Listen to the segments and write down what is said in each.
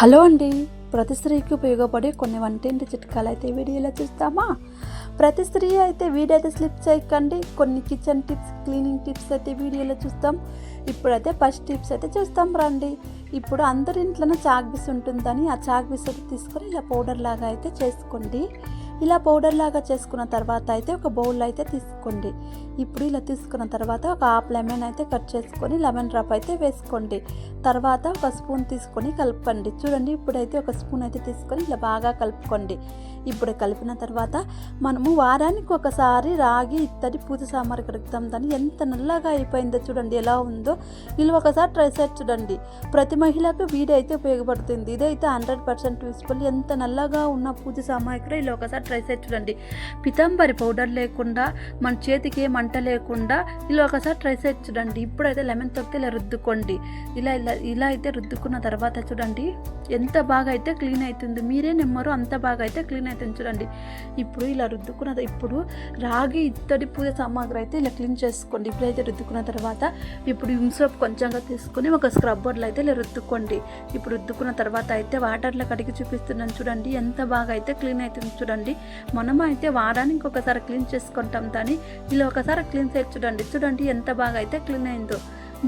Hello అండి. ప్రతి స్త్రీకి ఉపయోగపడే కొన్ని వంటింటి చిట్కాలు అయితే వీడియోలో చూస్తామా? ప్రతి స్త్రీ అయితే వీడియో అయితే స్లిప్ చేయకండి. కొన్ని కిచెన్ టిప్స్ క్లీనింగ్ టిప్స్ అయితే వీడియోలో చూస్తాం. ఇప్పుడైతే ఫస్ట్ టిప్స్ అయితే చూస్తాం రండి. ఇప్పుడు అందరి ఇంట్లోనే చాక్ బిస్ ఉంటుందని ఆ చాక్ బిస్ అయితే తీసుకొని ఇలా పౌడర్ లాగా అయితే చేసుకోండి. ఇలా పౌడర్ లాగా చేసుకున్న తర్వాత అయితే ఒక బౌల్ అయితే తీసుకోండి. ఇప్పుడు ఇలా తీసుకున్న తర్వాత ఒక హాఫ్ లెమన్ అయితే కట్ చేసుకొని లెమన్ డ్రాప్ అయితే వేసుకోండి. తర్వాత ఒక స్పూన్ తీసుకొని కలపండి చూడండి ఇప్పుడైతే ఒక స్పూన్ అయితే తీసుకొని ఇలా బాగా కలుపుకోండి. ఇప్పుడు కలిపిన తర్వాత మనము వారానికి ఒకసారి రాగి ఇత్తడి పూజ సామారు కడుగుతాం దాన్ని ఎంత నల్లగా అయిపోయిందో చూడండి ఎలా ఉందో. ఇలా ఒకసారి ట్రై చేసి చూడండి. ప్రతి మహిళకు వీడైతే అయితే ఉపయోగపడుతుంది. ఇదైతే హండ్రెడ్ పర్సెంట్ యూస్ఫుల్. ఎంత నల్లగా ఉన్న పూజ సామాగ్రి ఇలా ఒకసారి ట్రై చేసి చూడండి. పితాంబరి పౌడర్ లేకుండా మన చేతికి మంట లేకుండా ఇలా ఒకసారి ట్రై చేసి చూడండి. ఇప్పుడైతే లెమన్ తొక్కితే ఇలా రుద్దుకోండి. ఇలా ఇలా ఇలా అయితే రుద్దుకున్న తర్వాత చూడండి. ఎంత బాగా అయితే క్లీన్ అవుతుంది మీరే నెమ్మరు అంత బాగా అయితే క్లీన్ అవుతుంది చూడండి. ఇప్పుడు ఇలా రుద్దుకున్న ఇప్పుడు రాగి ఇత్తడి పూజ సామాగ్రి అయితే ఇలా క్లీన్ చేసుకోండి. ఇప్పుడైతే రుద్దుకున్న తర్వాత ఇప్పుడు విమ్ సోప్ కొంచెంగా తీసుకొని ఒక స్క్రబ్బర్లో అయితే ఇలా రుద్దుకోండి. ఇప్పుడు రుద్దుకున్న తర్వాత అయితే వాటర్లో కడిగి చూపిస్తున్నాను చూడండి. ఎంత బాగా అయితే క్లీన్ అవుతుంది చూడండి. మనము అయితే వారానికి ఒకసారి క్లీన్ చేసుకుంటాం కానీ ఇలా ఒకసారి క్లీన్ చేసి చూడండి. చూడండి ఎంత బాగా అయితే క్లీన్ అయిందో.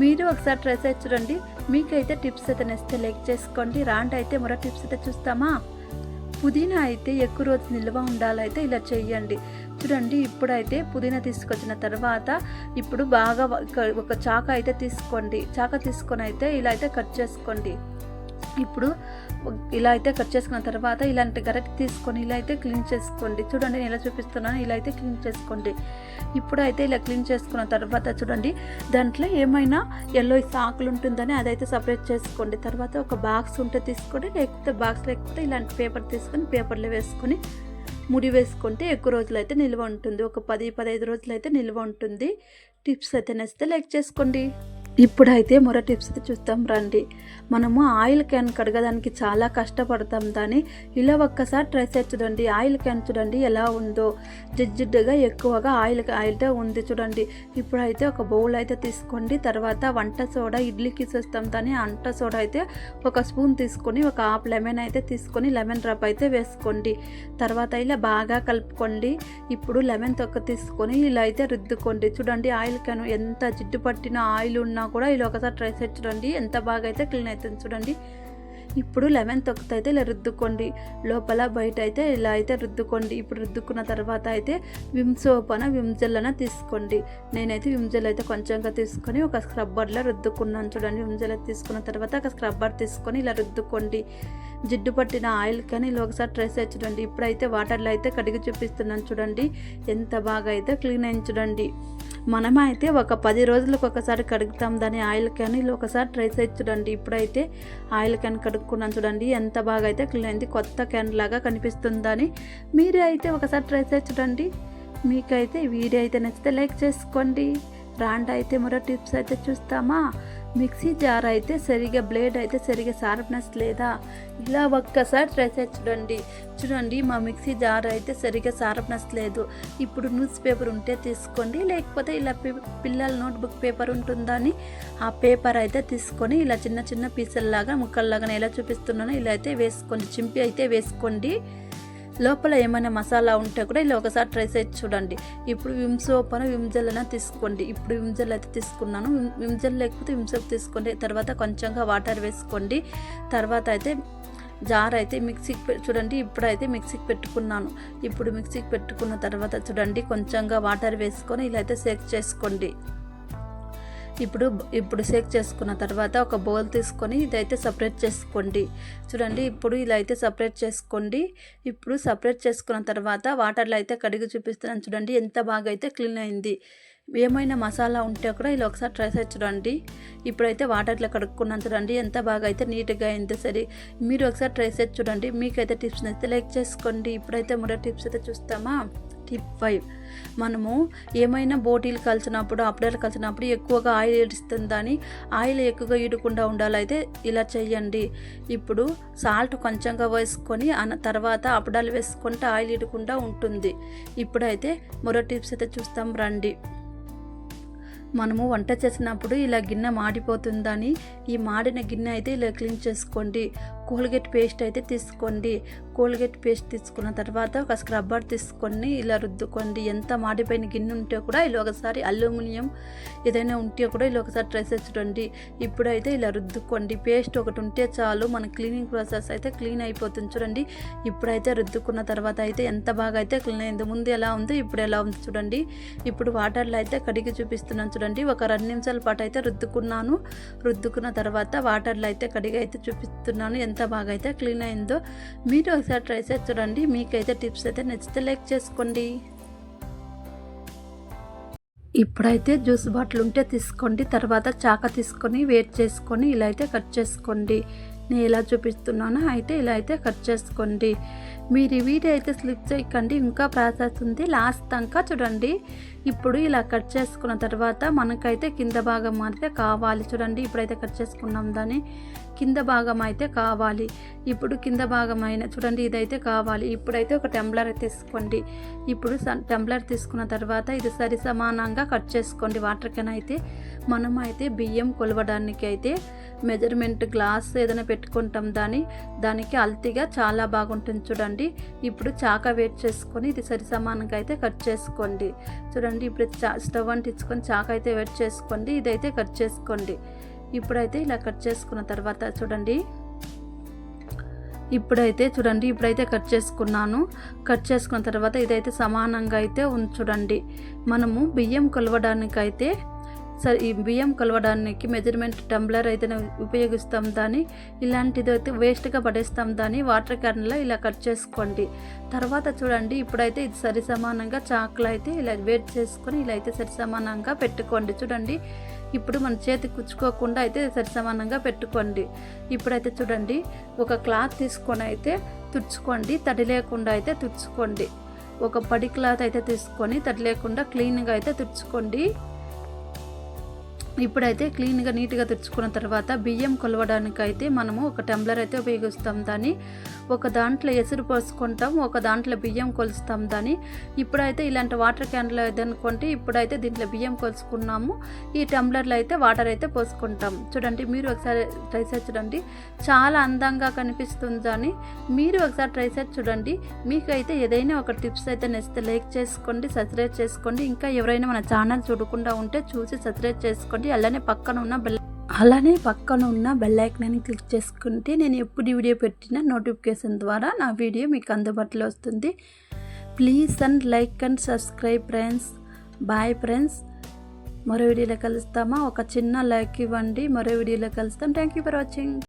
మీరు ఒకసారి ట్రై చేసి చూడండి. మీకైతే టిప్స్ అయితే నెక్స్ట్ లైక్ చేసుకోండి. రాండి అయితే మరో టిప్స్ అయితే చూస్తామా? పుదీనా అయితే ఎక్కువ రోజు నిల్వ ఉండాలైతే ఇలా చేయండి. చూడండి ఇప్పుడైతే పుదీనా తీసుకొచ్చిన తర్వాత ఇప్పుడు బాగా ఒక చాక అయితే తీసుకోండి. చాక తీసుకొని అయితే ఇలా అయితే కట్ చేసుకోండి. ఇప్పుడు ఇలా అయితే కట్ చేసుకున్న తర్వాత ఇలాంటి గరెట్ తీసుకొని ఇలా అయితే క్లీన్ చేసుకోండి. చూడండి నేను ఇలా చూపిస్తున్నాను. ఇలా అయితే క్లీన్ చేసుకోండి. ఇప్పుడు అయితే ఇలా క్లీన్ చేసుకున్న తర్వాత చూడండి దాంట్లో ఏమైనా ఎల్లో ఆకులు ఉంటుందని అదైతే సపరేట్ చేసుకోండి. తర్వాత ఒక బాక్స్ ఉంటే తీసుకోండి లేకపోతే బాక్స్ లేకపోతే ఇలాంటి పేపర్ తీసుకొని పేపర్లో వేసుకొని ముడి వేసుకుంటే ఎక్కువ రోజులు అయితే నిల్వ ఉంటుంది. ఒక పది పదహైదు రోజులు అయితే నిల్వ ఉంటుంది. టిప్స్ అయితే నచ్చితే లైక్ చేసుకోండి. ఇప్పుడైతే మరో టిప్స్ చూస్తాం రండి. మనము ఆయిల్ క్యాన్ కడగడానికి చాలా కష్టపడతాం దాన్ని. ఇలా ఒక్కసారి ట్రై చేసి చూడండి. ఆయిల్ క్యాన్ చూడండి ఎలా ఉందో. జిడ్జిడ్డుగా ఎక్కువగా ఆయిల్ ఆయిల్ ఉంది చూడండి. ఇప్పుడైతే ఒక బౌల్ అయితే తీసుకోండి. తర్వాత వంట సోడా ఇడ్లీకి చూస్తాం దాన్ని. వంట సోడా అయితే ఒక స్పూన్ తీసుకొని ఒక హాఫ్ లెమన్ అయితే తీసుకొని లెమన్ డ్రాప్ అయితే వేసుకోండి. తర్వాత ఇలా బాగా కలుపుకోండి. ఇప్పుడు లెమన్ తొక్క తీసుకొని ఇలా అయితే రుద్దుకోండి. చూడండి ఆయిల్ క్యాన్ ఎంత జిడ్డు పట్టిన ఆయిల్ ఉన్నా కూడా ఇలా ఒకసారి ట్రై చేసి చూడండి. ఎంత బాగా అయితే క్లీన్ అవుతుంది చూడండి. ఇప్పుడు లెమన్ తొక్కతో అయితే ఇలా రుద్దుకోండి. లోపల బయట అయితే ఇలా అయితే రుద్దుకోండి. ఇప్పుడు రుద్దుకున్న తర్వాత అయితే విమ్ సోప్ అన విమ్ జెల్ అన తీసుకోండి. నేనైతే విమ్ జెల్ అయితే కొంచెంగా తీసుకొని ఒక స్క్రబ్బర్లో రుద్దుకున్నాను చూడండి. విమ్ జెల్ తీసుకున్న తర్వాత ఒక స్క్రబ్బర్ తీసుకొని ఇలా రుద్దుకోండి. జిడ్డు పట్టిన ఆయిల్ కానీ ఇలా ఒకసారి ట్రై చేసి చూడండి. ఇప్పుడైతే వాటర్లో అయితే కడిగి చూపిస్తున్నాను చూడండి. ఎంత బాగా అయితే క్లీన్ అయింది చూడండి. మనమైతే ఒక పది రోజులకు ఒకసారి కడుగుతాం దాని ఆయిల్ క్యాన్ ఇలా ఒకసారి ట్రై చేసి చూడండి. ఇప్పుడైతే ఆయిల్ క్యాన్ కడుక్కున్నాను చూడండి. ఎంత బాగా అయితే క్లీన్ అయింది. కొత్త క్యాన్ లాగా కనిపిస్తుందని మీరే అయితే ఒకసారి ట్రై చేసి చూడండి. మీకైతే వీడియో అయితే నచ్చితే లైక్ చేసుకోండి. రాండ్ అయితే మరో టిప్స్ అయితే చూస్తామా? మిక్సీ జార్ అయితే సరిగా బ్లేడ్ అయితే సరిగా షార్ప్నెస్ లేదా? ఇలా ఒక్కసారి ట్రై చేసి చూడండి. చూడండి మా మిక్సీ జార్ అయితే సరిగా షార్ప్నెస్ లేదు. ఇప్పుడు న్యూస్ పేపర్ ఉంటే తీసుకోండి. లేకపోతే ఇలా పిల్లల నోట్బుక్ పేపర్ ఉంటుందని ఆ పేపర్ అయితే తీసుకొని ఇలా చిన్న చిన్న పీసల్లాగా ముక్కల్లాగా ఎలా చూపిస్తున్నానో ఇలా అయితే వేసుకోండి. చింపి అయితే వేసుకోండి. లోపల ఏమైనా మసాలా ఉంటే కూడా ఇలా ఒకసారి ట్రై చేసి చూడండి. ఇప్పుడు విమ్ సోప్ అని విమ్ జెల్ అయినా తీసుకోండి. ఇప్పుడు విమ్ జెల్ అయితే తీసుకున్నాను. విమ్- జెల్ లేకపోతే విమ్ సోప్ తీసుకోండి. తర్వాత కొంచెంగా వాటర్ వేసుకోండి. తర్వాత అయితే జార్ అయితే మిక్సీకి చూడండి ఇప్పుడైతే మిక్సీకి పెట్టుకున్నాను. ఇప్పుడు మిక్సీకి పెట్టుకున్న తర్వాత చూడండి కొంచెంగా వాటర్ వేసుకొని ఇలా అయితే సేక్ చేసుకోండి. ఇప్పుడు ఇప్పుడు సేక్ చేసుకున్న తర్వాత ఒక బౌల్ తీసుకొని ఇదైతే సపరేట్ చేసుకోండి. చూడండి ఇప్పుడు ఇలా అయితే సపరేట్ చేసుకోండి. ఇప్పుడు సపరేట్ చేసుకున్న తర్వాత వాటర్లో అయితే కడిగి చూపిస్తున్నాను చూడండి ఎంత బాగా అయితే క్లీన్ అయింది. ఏమైనా మసాలా ఉంటే కూడా ఇలా ఒకసారి ట్రై చేసి చూడండి. ఇప్పుడైతే వాటర్లో కడుక్కున్నాను చూడండి ఎంత బాగా అయితే నీట్గా అయింది సరే. మీరు ఒకసారి ట్రై చేసి చూడండి. మీకైతే టిప్స్ అయితే లైక్ చేసుకోండి. ఇప్పుడైతే మరో టిప్స్ అయితే చూస్తామా? టిప్ ఫైవ్ మనము ఏమైనా బోటీలు కలిసినప్పుడు అప్పుడేలు కలిసినప్పుడు ఎక్కువగా ఆయిల్ ఇస్తుందని ఆయిల్ ఎక్కువగా ఇడకుండా ఉండాలైతే ఇలా చేయండి ఇప్పుడు సాల్ట్ కొంచెంగా వేసుకొని తర్వాత అప్పడాలు వేసుకుంటే ఆయిల్ ఇడకుండా ఉంటుంది. ఇప్పుడైతే మరో టిప్స్ అయితే చూస్తాం రండి. మనము వంట చేసినప్పుడు ఇలా గిన్నె మాడిపోతుందని ఈ మాడిన గిన్నె అయితే ఇలా క్లీన్ చేసుకోండి. కోల్గేట్ పేస్ట్ అయితే తీసుకోండి. కోల్గేట్ పేస్ట్ తీసుకున్న తర్వాత ఒక స్క్రబ్బర్ తీసుకొని ఇలా రుద్దుకోండి. ఎంత మాడిపోయిన గిన్నె ఉంటే కూడా ఇలా ఒకసారి అల్యూమినియం ఏదైనా ఉంటే కూడా ఇలా ఒకసారి ట్రై చూడండి. ఇప్పుడైతే ఇలా రుద్దుకోండి. పేస్ట్ ఒకటి ఉంటే చాలు. మన క్లీనింగ్ ప్రాసెస్ అయితే క్లీన్ అయిపోతుంది చూడండి. ఇప్పుడైతే రుద్దుకున్న తర్వాత అయితే ఎంత బాగా అయితే క్లీన్ అయింది ముందు ఎలా ఉంది ఇప్పుడు ఎలా ఉంది చూడండి. ఇప్పుడు వాటర్లో అయితే కడిగి చూపిస్తున్నాను చూడండి. ఒక రెండు నిమిషాల పాటు అయితే రుద్దుకున్నాను. రుద్దుకున్న తర్వాత వాటర్లో అయితే కడిగి అయితే చూపిస్తున్నాను. ఎంత బాగా అయితే క్లీన్ అయిందో మీరు ఒకసారి ట్రై చేసి చూడండి. మీకైతే టిప్స్ అయితే నచ్చితే లైక్ చేసుకోండి. ఇప్పుడైతే జ్యూస్ బాటిల్ ఉంటే తీసుకోండి. తర్వాత చాక తీసుకొని వేట్ చేసుకొని ఇలా అయితే కట్ చేసుకోండి. నేను ఎలా చూపిస్తున్నానో. అయితే ఇలా అయితే కట్ చేసుకోండి. మీరు వీడియో అయితే స్లిప్ చేయకండి. ఇంకా ప్రాసెస్ ఉంది. లాస్ట్ దాకా చూడండి. ఇప్పుడు ఇలా కట్ చేసుకున్న తర్వాత మనకైతే కింద భాగం అయితే కావాలి. చూడండి. ఇప్పుడైతే కట్ చేసుకున్నాం దాన్ని. కింద భాగం అయితే కావాలి. ఇప్పుడు కింద భాగం అయిన చూడండి ఇదైతే కావాలి. ఇప్పుడైతే ఒక టెంబ్లర్ తీసుకోండి. ఇప్పుడు టెంబ్లర్ తీసుకున్న తర్వాత ఇది సరి సమానంగా కట్ చేసుకోండి. వాటర్ కెన్ అయితే మనం అయితే బియ్యం కొలవడానికి అయితే మెజర్మెంట్ గ్లాస్ ఏదైనా పెట్టుకుంటాం దాని దానికి అల్తిగా చాలా బాగుంటుంది చూడండి. ఇప్పుడు చాక వేట్ చేసుకొని ఇది సరి సమానంగా అయితే కట్ చేసుకోండి. చూడండి ఇప్పుడు చా స్టవ్ అంటించుకొని చాక అయితే వేట్ చేసుకోండి. ఇదైతే కట్ చేసుకోండి. ఇప్పుడైతే ఇలా కట్ చేసుకున్న తర్వాత చూడండి. ఇప్పుడైతే చూడండి ఇప్పుడైతే కట్ చేసుకున్నాను. కట్ చేసుకున్న తర్వాత ఇదైతే సమానంగా అయితే ఉంచుడండి మనము బియ్యం కొలవడానికి అయితే సరే ఈ బియ్యం కొలవడానికి మెజర్మెంట్ టంబ్లర్ అయితే ఉపయోగిస్తాం దాన్ని. ఇలాంటిది అయితే వేస్ట్గా పడేస్తాం దాన్ని. వాటర్ క్యాన్లో ఇలా కట్ చేసుకోండి. తర్వాత చూడండి ఇప్పుడైతే ఇది సరి సమానంగా చాకులు అయితే ఇలా వేట్ చేసుకొని ఇలా అయితే సరి సమానంగా పెట్టుకోండి చూడండి. ఇప్పుడు మన చేతి కుచ్చుకోకుండా అయితే సరి సమానంగా పెట్టుకోండి. ఇప్పుడైతే చూడండి ఒక క్లాత్ తీసుకొని అయితే తుడుచుకోండి తడి లేకుండా అయితే తుడుచుకోండి. ఒక పడి క్లాత్ అయితే తీసుకొని తడి లేకుండా క్లీన్గా అయితే తుడుచుకోండి. ఇప్పుడైతే క్లీన్గా నీట్గా తెచ్చుకున్న తర్వాత బియ్యం కొలవడానికి అయితే మనము ఒక టంబ్లర్ అయితే ఉపయోగిస్తాం దాన్ని. ఒక దాంట్లో ఎసురు పోసుకుంటాం ఒక దాంట్లో బియ్యం కొలుస్తాం దాన్ని. ఇప్పుడైతే ఇలాంటి వాటర్ క్యాన్లు ఏదనుకుంటే ఇప్పుడైతే దీంట్లో బియ్యం కొలుసుకున్నాము. ఈ టంబ్లర్లో అయితే వాటర్ అయితే పోసుకుంటాం. చూడండి మీరు ఒకసారి ట్రై చేసి చూడండి. చాలా అందంగా కనిపిస్తుంది అని మీరు ఒకసారి ట్రై చేసి చూడండి. మీకైతే ఏదైనా ఒక టిప్స్ అయితే నెక్స్ట్ లైక్ చేసుకోండి సబ్స్క్రైబ్ చేసుకోండి. ఇంకా ఎవరైనా మన ఛానల్ చూడకుండా ఉంటే చూసి సబ్స్క్రైబ్ చేసుకోండి. అలానే పక్కన ఉన్న బెల్ అలానే పక్కన ఉన్న బెల్ ఐకన్ క్లిక్ చేసుకుంటే నేను ఎప్పుడు వీడియో పెట్టిన నోటిఫికేషన్ ద్వారా నా వీడియో మీకు అందుబాటులో వస్తుంది. Please and like and subscribe friends. Bye friends. మరో వీడియోలో కలుస్తామా? ఒక చిన్న లైక్ ఇవ్వండి. మరో వీడియోలో కలుస్తాం. Thank you for watching.